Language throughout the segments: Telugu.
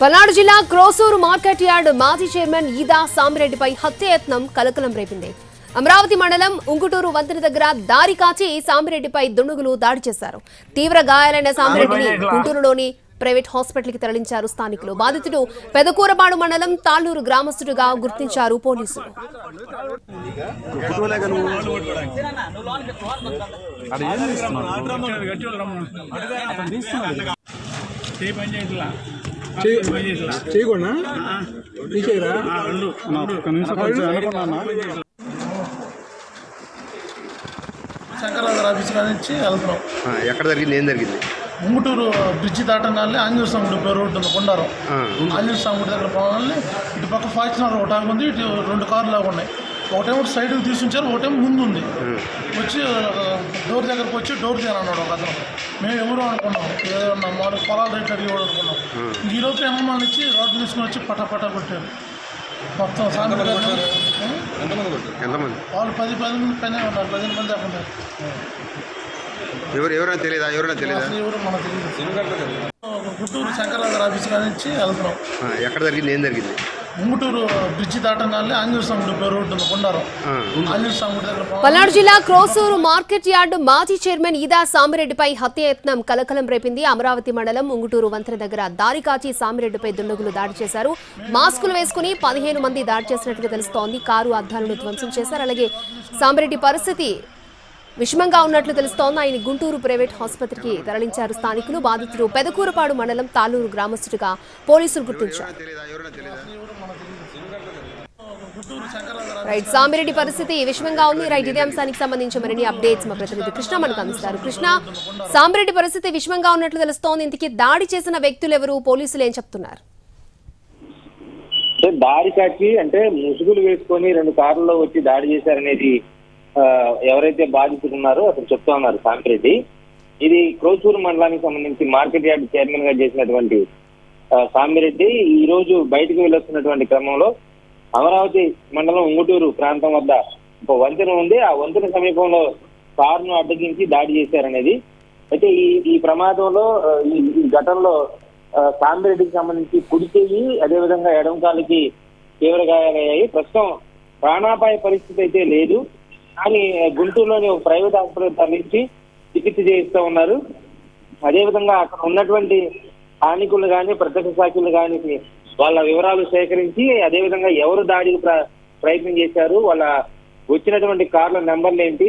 పల్నాడు జిల్లా క్రోసూరు మార్కెట్ యార్డ్ మాజీ చైర్మన్ ఈదా సామిరెడ్డిపై హత్యయత్నం కలకలం రేపింది. అమరావతి మండలం ఉంగుటూరు వంతెన దగ్గర దారి కాచి సామిరెడ్డిపై దుండుగులు దాడి చేశారు. తీవ్ర గాయాలైన సామిరెడ్డిని గుంటూరులోని ప్రైవేట్ హాస్పిటల్కి తరలించారు స్థానికులు. బాధితుడు పెదకూరపాడు మండలం తాళ్ళూరు గ్రామస్తుడిగా గుర్తించారు పోలీసులు. చేయకుండా తీసేయరా ఆఫీస్ నుంచి వెళ్తున్నాం. ఎక్కడ జరిగింది? ఏం జరిగింది? ముంగుటూరు బ్రిడ్జి దాటగానే ఆంజనేయ స్వామి గుడి పేరు రోడ్డు ఉంది కొండారం ఆంజనేయ స్వామి గుడి దగ్గర పోవాలని ఇటు పక్క ఫార్చునర్ ఒకటి ఉంది ఇటు రెండు కార్లు లాగా ఉన్నాయి ఒకటేమో సైడ్కి తీసుంచారు ఒకటేమో ముందు ఉంది వచ్చి డోర్ దగ్గరకు వచ్చి డోర్ తీయని అన్నాడు ఒక అతను. మేము ఎవరు అనుకున్నాం. ఏదన్నా మామూలు పొలాలు రేట్లు అడిగి కూడా అనుకున్నాం ఈ ఏమో మన ఇచ్చి రోడ్డు తీసుకుని వచ్చి పటా పటా కొట్టారు. మొత్తం ఎంతమంది? వాళ్ళు పది పది మంది పైన ఉన్నారు పదిహేను మంది దాకా ఉన్నారు. ఎవరు ఎవరైనా తెలియదా ఎవరైనా తెలియదా ఎవరు మనకు తెలియదు గుంటూరు శంకరాచార్య ఆఫీస్ నుంచి వెళ్తున్నాం. ఎక్కడ జరిగింది? ఏం జరిగింది? ముంగుటూరు బ్రిడ్జి దాటగానే ఆంజనేయ స్వామి గుడి పేరు రోడ్డు ఉంది కొండారం. ఆ, ఆంజనేయ స్వామి గుడి దగ్గర పోవాలి. పల్నాడు జిల్లా క్రోసూరు మార్కెట్ యార్డ్ మాజీ చైర్మన్ ఈదా సామిరెడ్డిపై హత్యయత్నం కలకలం రేపింది. అమరావతి మండలం ఉంగుటూరు వంతెన దగ్గర దారి కాచి సామిరెడ్డిపై దుండగులు దాడి చేశారు. మాస్కులు వేసుకుని పదిహేను మంది దాడి చేసినట్టుగా తెలుస్తోంది. కారు అద్దాలను ధ్వంసం చేశారు. అలాగే సామిరెడ్డి పరిస్థితి విషమంగా ఉన్నట్లు తెలుస్తోంది. ఆయన గుంటూరు ప్రైవేట్ ఆసుపత్రికి తరలించారు స్థానికులు. బాధితుడు పెదకూరపాడు మండలం తాలూరు గ్రామస్తుడిగా పోలీసులు గుర్తించారు. రైట్ సామిరెడ్డి పరిస్థితి విషమంగా ఉంది. రైట్ ఇదే అంశానికి సంబంధించి మరిన్ని అప్డేట్స్ మా ప్రతినిధి కృష్ణ మనకు అందిస్తారు. కృష్ణ సామిరెడ్డి పరిస్థితి విషమంగా ఉన్నట్లు తెలుస్తోంది. ఇంతకీ దాడి చేసిన వ్యక్తులు ఎవరు? పోలీసులు ఏం చెప్తున్నారు? అంటే దారి కాచి అంటే ముసుగులు వేసుకొని రెండు కార్లలో వచ్చి దాడి చేశారనేది ఎవరైతే బాధితులున్నారో అతను చెప్తా ఉన్నారు సాంకిరెడ్డి ఇది క్రోచూరు మండలానికి సంబంధించి మార్కెట్ యార్డ్ చైర్మన్గా చేసినటువంటి సామిరెడ్డి ఈ రోజు బయటకు వెళ్ళొస్తున్నటువంటి క్రమంలో అమరావతి మండలం ఉంగుటూరు ప్రాంతం వద్ద ఒక వంతెన ఉంది. ఆ వంతెన సమీపంలో కారును అడ్డగించి దాడి చేశారనేది. అయితే ఈ ఈ ప్రమాదంలో ఈ ఘటనలో సామిరెడ్డికి సంబంధించి కుడి చెయ్యి అదేవిధంగా ఎడమ కాలుకి తీవ్ర గాయాలయ్యాయి. ప్రస్తుతం ప్రాణాపాయ పరిస్థితి అయితే లేదు. కానీ గుంటూరులోని ఒక ప్రైవేట్ హాస్పిటల్ తరలించి చికిత్స చేయిస్తూ ఉన్నారు. అదేవిధంగా అక్కడ ఉన్నటువంటి స్థానికులు కానీ ప్రత్యక్ష సాక్షులు కానీ వాళ్ళ వివరాలు సేకరించి అదేవిధంగా ఎవరు దాడికి ప్ర- ప్రయత్నం చేశారు వాళ్ళ వచ్చినటువంటి కార్ల నెంబర్లు ఏంటి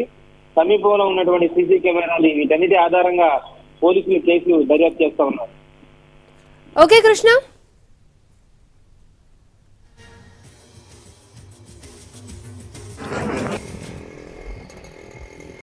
సమీపంలో ఉన్నటువంటి సీసీ కెమెరాలు వీటన్నిటి ఆధారంగా పోలీసులు కేసులు దర్యాప్తు చేస్తా ఉన్నారు. ఓకే కృష్ణ.